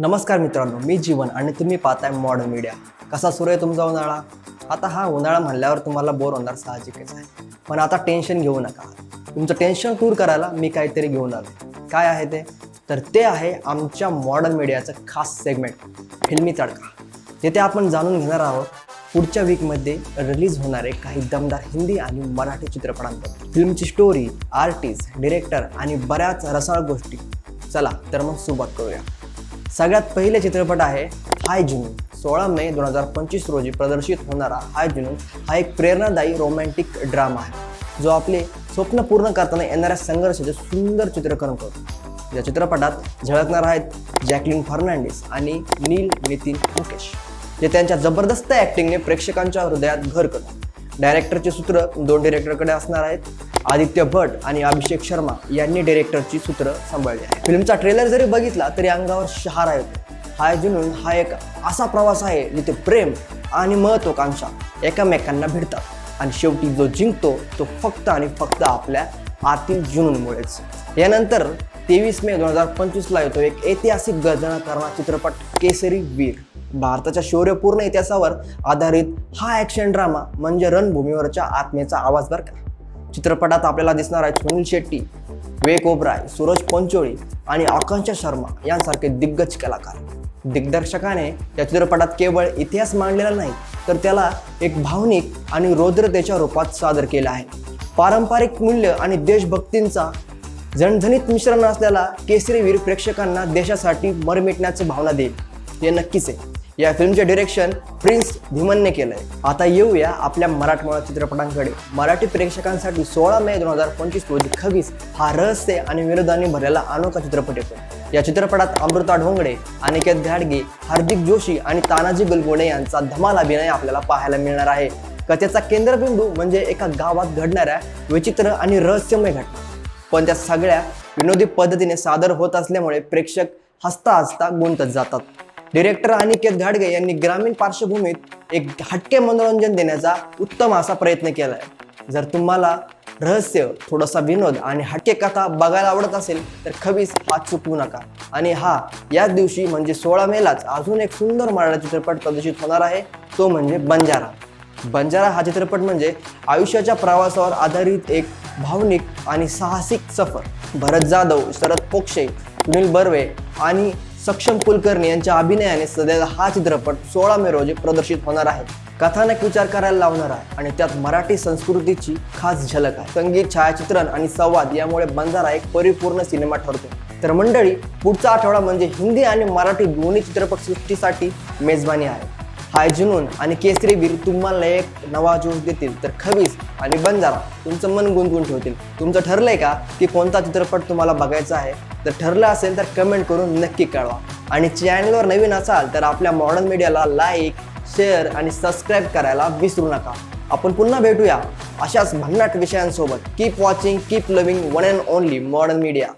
नमस्कार मित्रांनो मी जीवन आणि तुम्ही पाहताय मॉडर्न मीडिया कसा सुरू आहे तुमचा उन्हाळा? आता हा उन्हाळा म्हणल्यावर तुम्हाला बोर होणार साहजिकच आहे. पण आता टेन्शन घेऊ नका. तुमचं टेन्शन दूर करायला मी काहीतरी घेऊन आलो काय आहे ते? तर ते आहे आमच्या मॉडर्न मीडियाचं खास सेगमेंट फिल्मी तडका. जिथे आपण जाणून घेणार आहोत पुढच्या वीकमध्ये रिलीज होणारे काही दमदार हिंदी आणि मराठी चित्रपटांबद्दल. फिल्मची स्टोरी आर्टिस्ट डिरेक्टर आणि बऱ्याच रसाळ गोष्टी. चला तर मग सुरुवात करूया. सगळ्यात पहिले चित्रपट आहे हाय जुनून. सोळा मे दोन हजार पंचवीस रोजी प्रदर्शित होणारा हाय जुनून हा एक प्रेरणादायी रोमॅन्टिक ड्रामा आहे. जो आपले स्वप्न पूर्ण करताना येणाऱ्या संघर्षाचे सुंदर चित्रीकरण करतो. या चित्रपटात झळकणार आहेत जॅकलिन फर्नांडिस आणि नील नितीन मुकेश. जे त्यांच्या जबरदस्त ॲक्टिंगने प्रेक्षकांच्या हृदयात घर करतात. डायरेक्टरचे सूत्र दोन डिरेक्टरकडे असणार आहेत. आदित्य भट आणि अभिषेक शर्मा यांनी डिरेक्टरची सूत्र सांभाळली आहे फिल्मचा ट्रेलर जरी बघितला तरी अंगावर शहारा येतो. हाय जुनून हा एक असा प्रवास आहे जिथे प्रेम आणि महत्वाकांक्षा एकमेकांना भिडतात. आणि शेवटी जो जिंकतो तो फक्त आणि फक्त आपल्या आतील जुनूनमुळेच. यानंतर तेवीस मे दोन हजार पंचवीसला येतो एक ऐतिहासिक गर्जना करणारा चित्रपट केसरी वीर. भारताच्या शौर्यपूर्ण इतिहासावर आधारित हा ॲक्शन ड्रामा म्हणजे रणभूमीवरच्या आत्मेचा आवाज बरं का. चित्रपटात आपल्याला दिसणार आहे सुनील शेट्टी विवेक ओबराय सूरज पंचोळी आणि आकांक्षा शर्मा यांसारखे दिग्गज कलाकार. दिग्दर्शकाने या चित्रपटात केवळ इतिहास मांडलेला नाही तर त्याला एक भावनिक आणि रौद्रतेच्या रूपात सादर केला आहे. पारंपरिक मूल्य आणि देशभक्तींचा झणझणीत मिश्रण असलेला केसरीवीर प्रेक्षकांना देशासाठी मरमिटण्याची भावना देईल. हे नक्कीच आहे. या फिल्मचे डिरेक्शन प्रिन्स धीमनने केलंय. आता येऊया आपल्या मराठमोळा चित्रपटांकडे. मराठी प्रेक्षकांसाठी सोळा मे दोन हजार पंचवीस रोजी खवीस हा रहस्य आणि विनोदाने भरलेला अनोखा चित्रपट येतो. या चित्रपटात अमृता ढोंगडे अनिकेत घाडगे हार्दिक जोशी आणि तानाजी गुलगुणे यांचा धमाल अभिनय आपल्याला पाहायला मिळणार आहे. कथेचा केंद्रबिंदू म्हणजे एका गावात घडणाऱ्या विचित्र आणि रहस्यमय घटना. पण त्या सगळ्या विनोदी पद्धतीने सादर होत असल्यामुळे प्रेक्षक हसता हसता गुंतत जातात. डिरेक्टर अनिकेत घाडगे यांनी ग्रामीण पार्श्वभूमीत एक हटके मनोरंजन देण्याचा उत्तम असा प्रयत्न केला आहे जर तुम्हाला रहस्य थोडासा विनोद आणि हटके कथा बघायला आवडत असेल तर खवीस हा चुकवू नका. आणि हा याच दिवशी म्हणजे सोळा मेलाच अजून एक सुंदर मराठी चित्रपट प्रदर्शित होणार आहे तो म्हणजे बंजारा. बंजारा हा चित्रपट म्हणजे आयुष्याच्या प्रवासावर आधारित एक भावनिक आणि साहसिक सफर. भरत जाधव शरद पोक्षे सुनील बर्वे आणि सक्षम कुलकर्णी यांच्या अभिनयाने सध्याला हा चित्रपट सोळा मे रोजी प्रदर्शित होणार आहे. कथानक विचार करायला लावणार आहे आणि त्यात मराठी संस्कृतीची खास झलक आहे. संगीत छायाचित्रण आणि संवाद यामुळे बंजारा एक परिपूर्ण सिनेमा ठरतो. तर मंडळी पुढचा आठवडा म्हणजे हिंदी आणि मराठी दोन्ही चित्रपटसृष्टीसाठी मेजबानी आहे. हाय जुनून आणि केसरी वीर तुम्हाला एक नवा जोश देतील. तर खबीज आणि बंजारा तुमचं मन गुंतवून ठेवतील. तुमचं ठरलंय का की कोणता चित्रपट तुम्हाला बघायचा आहे? तर ठरलं असेल तर कमेंट करून नक्की कळवा. आणि चॅनलवर नवीन असाल तर आपल्या मॉडर्न मीडियाला लाईक शेअर आणि सबस्क्राईब करायला विसरू नका. आपण पुन्हा भेटूया अशाच भन्नाट विषयांसोबत. Keep watching keep loving one and only modern media